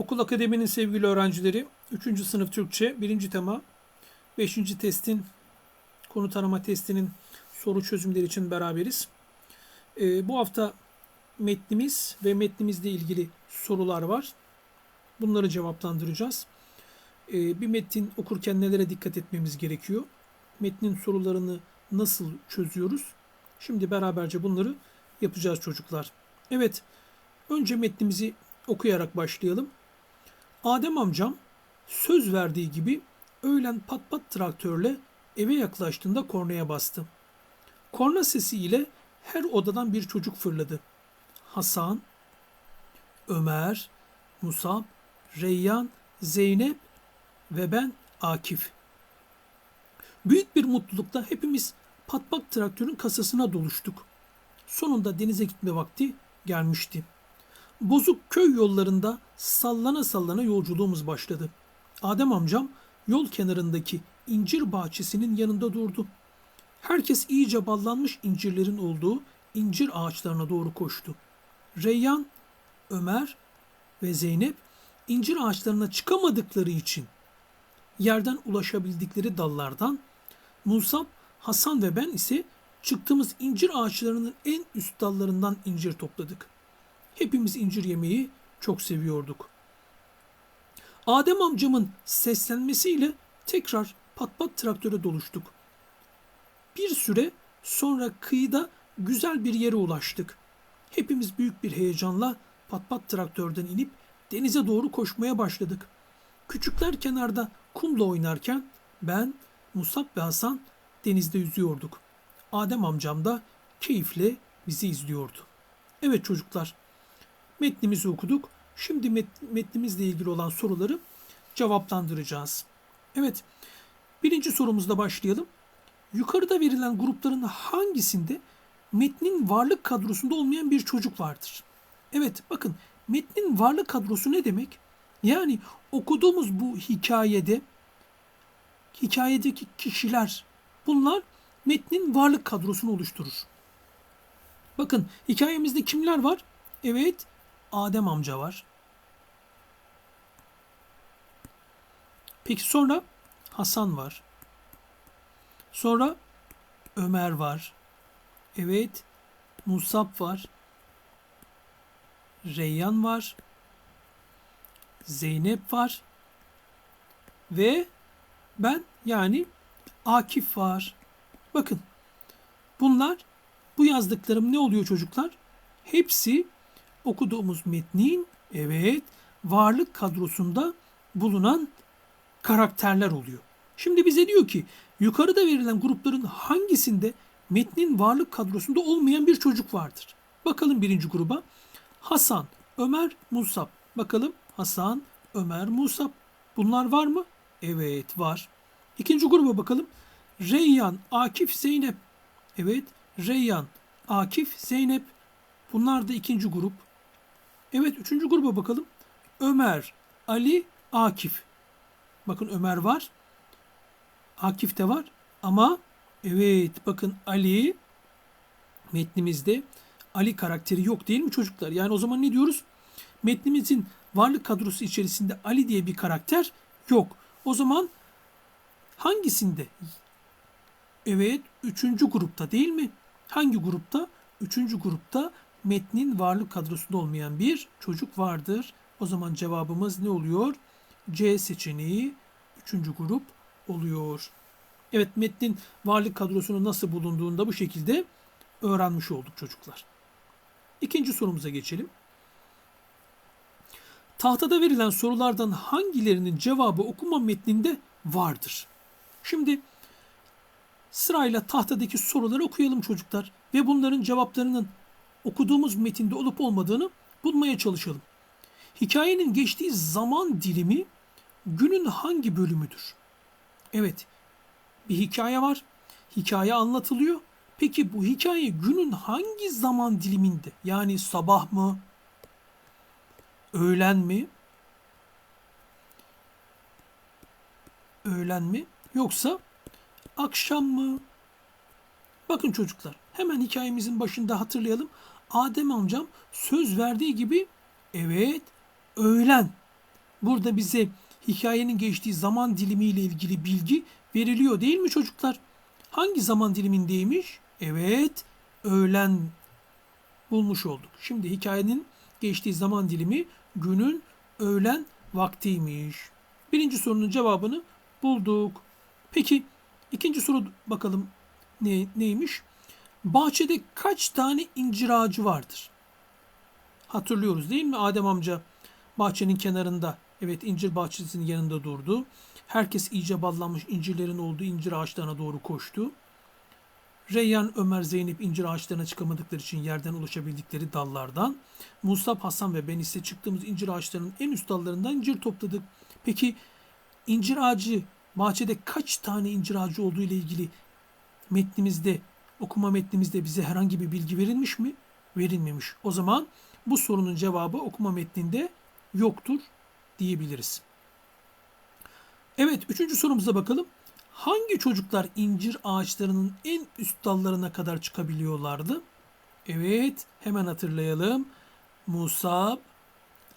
Okul Akademi'nin sevgili öğrencileri 3. sınıf Türkçe 1. tema 5. testin konu tanıma testinin soru çözümleri için beraberiz. Ee, bu hafta metnimiz ve metnimizle ilgili sorular var. Bunları cevaplandıracağız. Ee, bir metin okurken nelere dikkat etmemiz gerekiyor? Metnin sorularını nasıl çözüyoruz? Şimdi beraberce bunları yapacağız çocuklar. Evet, önce metnimizi okuyarak başlayalım. Adem amcam söz verdiği gibi öğlen pat pat traktörle eve yaklaştığında kornaya bastı. Korna sesiyle her odadan bir çocuk fırladı. Hasan, Ömer, Musab, Reyyan, Zeynep ve ben Akif. Büyük bir mutlulukla hepimiz patpat traktörün kasasına doluştuk. Sonunda denize gitme vakti gelmişti. Bozuk köy yollarında sallana sallana yolculuğumuz başladı. Adem amcam yol kenarındaki incir bahçesinin yanında durdu. Herkes iyice ballanmış incirlerin olduğu incir ağaçlarına doğru koştu. Reyyan, Ömer ve Zeynep incir ağaçlarına çıkamadıkları için yerden ulaşabildikleri dallardan, Musab, Hasan ve ben ise çıktığımız incir ağaçlarının en üst dallarından incir topladık. Hepimiz incir yemeyi çok seviyorduk. Adem amcamın seslenmesiyle tekrar patpat traktöre doluştuk. Bir süre sonra kıyıda güzel bir yere ulaştık. Hepimiz büyük bir heyecanla patpat traktörden inip denize doğru koşmaya başladık. Küçükler kenarda kumla oynarken ben, Musab ve Hasan denizde yüzüyorduk. Adem amcam da keyifle bizi izliyordu. Evet çocuklar, metnimizi okuduk. Şimdi met, metnimizle ilgili olan soruları cevaplandıracağız. Evet, birinci sorumuzla başlayalım. Yukarıda verilen grupların hangisinde metnin varlık kadrosunda olmayan bir çocuk vardır? Evet, bakın metnin varlık kadrosu ne demek? Yani okuduğumuz bu hikayede hikayedeki kişiler bunlar metnin varlık kadrosunu oluşturur. Bakın hikayemizde kimler var? Evet, Adem amca var. Peki sonra Hasan var. Sonra Ömer var. Evet, Musab var. Reyyan var. Zeynep var. Ve ben yani Akif var. Bakın bunlar bu yazdıklarım ne oluyor çocuklar? Hepsi okuduğumuz metnin evet varlık kadrosunda bulunan karakterler oluyor. Şimdi bize diyor ki yukarıda verilen grupların hangisinde metnin varlık kadrosunda olmayan bir çocuk vardır? Bakalım birinci gruba. Hasan, Ömer, Musab. Bakalım Hasan, Ömer, Musab. Bunlar var mı? Evet var. İkinci gruba bakalım. Reyyan, Akif, Zeynep. Evet Reyyan, Akif, Zeynep. Bunlar da ikinci grup. Evet üçüncü gruba bakalım. Ömer, Ali, Akif. Bakın Ömer var. Akif de var. Ama evet bakın Ali metnimizde Ali karakteri yok değil mi çocuklar? Yani o zaman ne diyoruz? Metnimizin varlık kadrosu içerisinde Ali diye bir karakter yok. O zaman hangisinde? Evet, üçüncü grupta değil mi? Hangi grupta? Üçüncü grupta metnin varlık kadrosunda olmayan bir çocuk vardır. O zaman cevabımız ne oluyor? C seçeneği üçüncü grup oluyor. Evet metnin varlık kadrosunun nasıl bulunduğunda bu şekilde öğrenmiş olduk çocuklar. İkinci sorumuza geçelim. Tahtada verilen sorulardan hangilerinin cevabı okuma metninde vardır? Şimdi sırayla tahtadaki soruları okuyalım çocuklar ve bunların cevaplarının okuduğumuz metinde olup olmadığını bulmaya çalışalım. Hikayenin geçtiği zaman dilimi günün hangi bölümüdür? Evet, bir hikaye var. Hikaye anlatılıyor. Peki bu hikaye günün hangi zaman diliminde? Yani sabah mı? Öğlen mi? Öğlen mi? Yoksa akşam mı? Bakın çocuklar, hemen hikayemizin başında hatırlayalım. Adem amcam söz verdiği gibi evet öğlen. burada bize hikayenin geçtiği zaman dilimiyle ilgili bilgi veriliyor değil mi çocuklar? Hangi zaman dilimindeymiş? Evet, öğlen bulmuş olduk. Şimdi hikayenin geçtiği zaman dilimi günün öğlen vaktiymiş. Birinci sorunun cevabını bulduk. Peki ikinci soru bakalım ne, neymiş? Bahçede kaç tane incir ağacı vardır? Hatırlıyoruz değil mi? Adem amca bahçenin kenarında evet incir bahçesinin yanında durdu. Herkes iyice ballanmış incirlerin olduğu incir ağaçlarına doğru koştu. Reyyan, Ömer, Zeynep incir ağaçlarına çıkamadıkları için yerden ulaşabildikleri dallardan, Musab, Hasan ve ben ise çıktığımız incir ağaçlarının en üst dallarından incir topladık. Peki incir ağacı bahçede kaç tane incir ağacı olduğu ile ilgili metnimizde, okuma metnimizde bize herhangi bir bilgi verilmiş mi? Verilmemiş. O zaman bu sorunun cevabı okuma metninde yoktur diyebiliriz. Evet, üçüncü sorumuza bakalım. Hangi çocuklar incir ağaçlarının en üst dallarına kadar çıkabiliyorlardı? Evet, hemen hatırlayalım. Musab,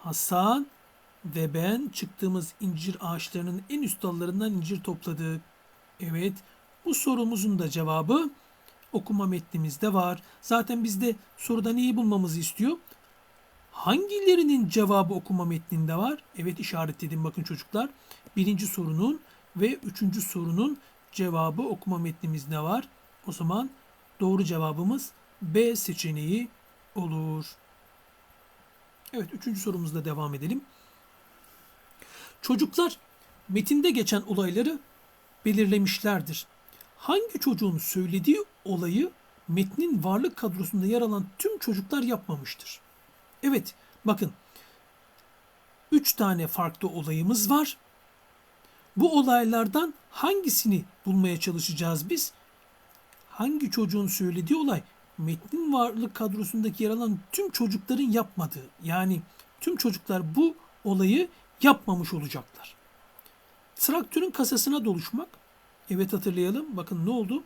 Hasan ve ben çıktığımız incir ağaçlarının en üst dallarından incir topladık. Evet, bu sorumuzun da cevabı okuma metnimizde var. Zaten bizde soruda neyi bulmamızı istiyor? Hangilerinin cevabı okuma metninde var? Evet işaretledim bakın çocuklar. Birinci sorunun ve üçüncü sorunun cevabı okuma metnimizde var. O zaman doğru cevabımız B seçeneği olur. Evet üçüncü sorumuzda devam edelim. Çocuklar metinde geçen olayları belirlemişlerdir. Hangi çocuğun söylediği olayı metnin varlık kadrosunda yer alan tüm çocuklar yapmamıştır? Evet bakın üç tane farklı olayımız var. Bu olaylardan hangisini bulmaya çalışacağız biz? Hangi çocuğun söylediği olay metnin varlık kadrosundaki yer alan tüm çocukların yapmadığı yani tüm çocuklar bu olayı yapmamış olacaklar. Traktörün kasasına doluşmak. Evet hatırlayalım. Bakın ne oldu?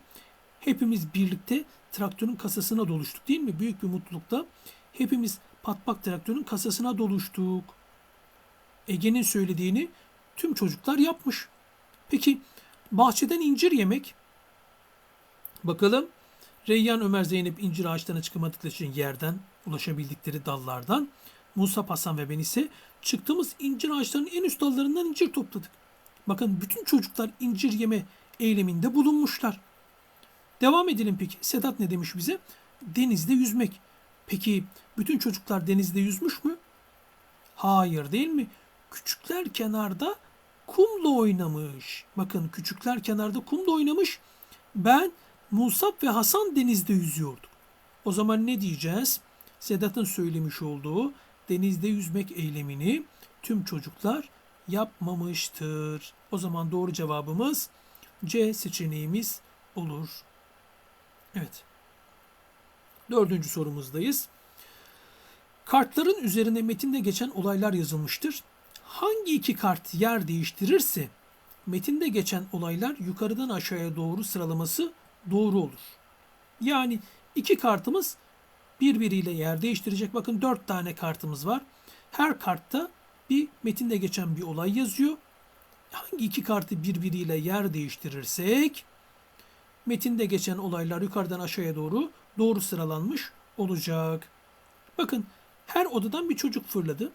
Hepimiz birlikte traktörün kasasına doluştuk değil mi? Büyük bir mutlulukla hepimiz patpak traktörün kasasına doluştuk. Ege'nin söylediğini tüm çocuklar yapmış. Peki bahçeden incir yemek. Bakalım Reyyan Ömer Zeynep incir ağaçlarına çıkamadıkları için yerden ulaşabildikleri dallardan Musa Hasan ve ben ise çıktığımız incir ağaçlarının en üst dallarından incir topladık. Bakın bütün çocuklar incir yeme eyleminde bulunmuşlar. Devam edelim peki. Sedat ne demiş bize? Denizde yüzmek. Peki bütün çocuklar denizde yüzmüş mü? Hayır değil mi? Küçükler kenarda kumla oynamış. Bakın küçükler kenarda kumla oynamış. Ben Musab ve Hasan denizde yüzüyorduk. O zaman ne diyeceğiz? Sedat'ın söylemiş olduğu denizde yüzmek eylemini tüm çocuklar yapmamıştır. O zaman doğru cevabımız C seçeneğimiz olur. Evet. Dördüncü sorumuzdayız. Kartların üzerine metinde geçen olaylar yazılmıştır. Hangi iki kart yer değiştirirse metinde geçen olaylar yukarıdan aşağıya doğru sıralaması doğru olur. Yani iki kartımız birbiriyle yer değiştirecek. Bakın dört tane kartımız var. Her kartta bir metinde geçen bir olay yazıyor. Hangi iki kartı birbiriyle yer değiştirirsek metinde geçen olaylar yukarıdan aşağıya doğru doğru sıralanmış olacak. Bakın her odadan bir çocuk fırladı.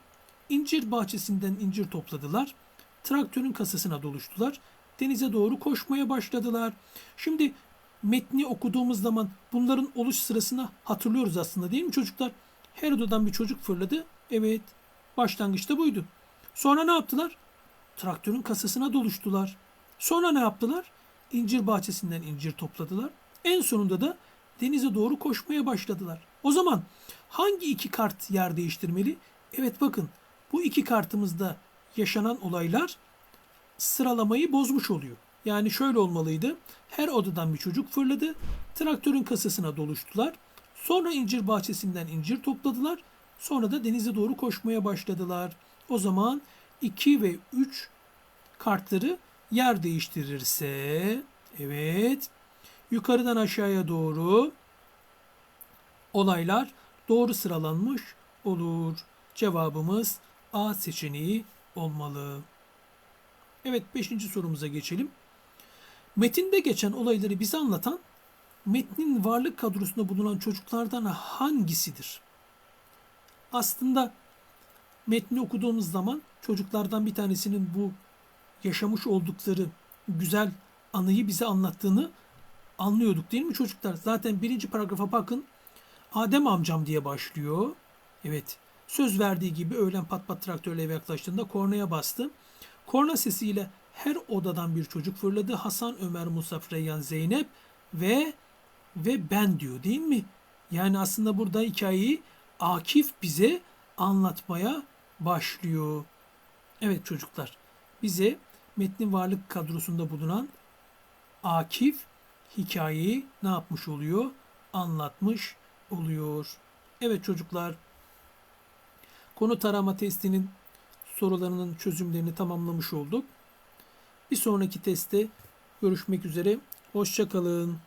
İncir bahçesinden incir topladılar. Traktörün kasasına doluştular. Denize doğru koşmaya başladılar. Şimdi metni okuduğumuz zaman bunların oluş sırasını hatırlıyoruz aslında değil mi çocuklar? Her odadan bir çocuk fırladı. Evet, başlangıçta buydu. Sonra ne yaptılar? Traktörün kasasına doluştular. Sonra ne yaptılar? İncir bahçesinden incir topladılar. En sonunda da denize doğru koşmaya başladılar. O zaman hangi iki kart yer değiştirmeli? Evet bakın bu iki kartımızda yaşanan olaylar sıralamayı bozmuş oluyor. Yani şöyle olmalıydı. Her odadan bir çocuk fırladı. Traktörün kasasına doluştular. Sonra incir bahçesinden incir topladılar. Sonra da denize doğru koşmaya başladılar. O zaman 2 ve 3 kartları yer değiştirirse evet yukarıdan aşağıya doğru olaylar doğru sıralanmış olur. Cevabımız A seçeneği olmalı. Evet 5. sorumuza geçelim. Metinde geçen olayları bize anlatan metnin varlık kadrosunda bulunan çocuklardan hangisidir? Aslında metni okuduğumuz zaman çocuklardan bir tanesinin bu yaşamış oldukları güzel anıyı bize anlattığını anlıyorduk değil mi çocuklar? Zaten birinci paragrafa bakın. Adem amcam diye başlıyor. Evet. Söz verdiği gibi öğlen pat pat traktörle eve yaklaştığında kornaya bastı. Korna sesiyle her odadan bir çocuk fırladı. Hasan, Ömer, Musa, Reyyan, Zeynep ve ve ben diyor değil mi? Yani aslında burada hikayeyi Akif bize anlatmaya başlıyor. Evet çocuklar bize metnin varlık kadrosunda bulunan Akif hikayeyi ne yapmış oluyor? Anlatmış oluyor. Evet çocuklar konu tarama testinin sorularının çözümlerini tamamlamış olduk. Bir sonraki testte görüşmek üzere. Hoşçakalın.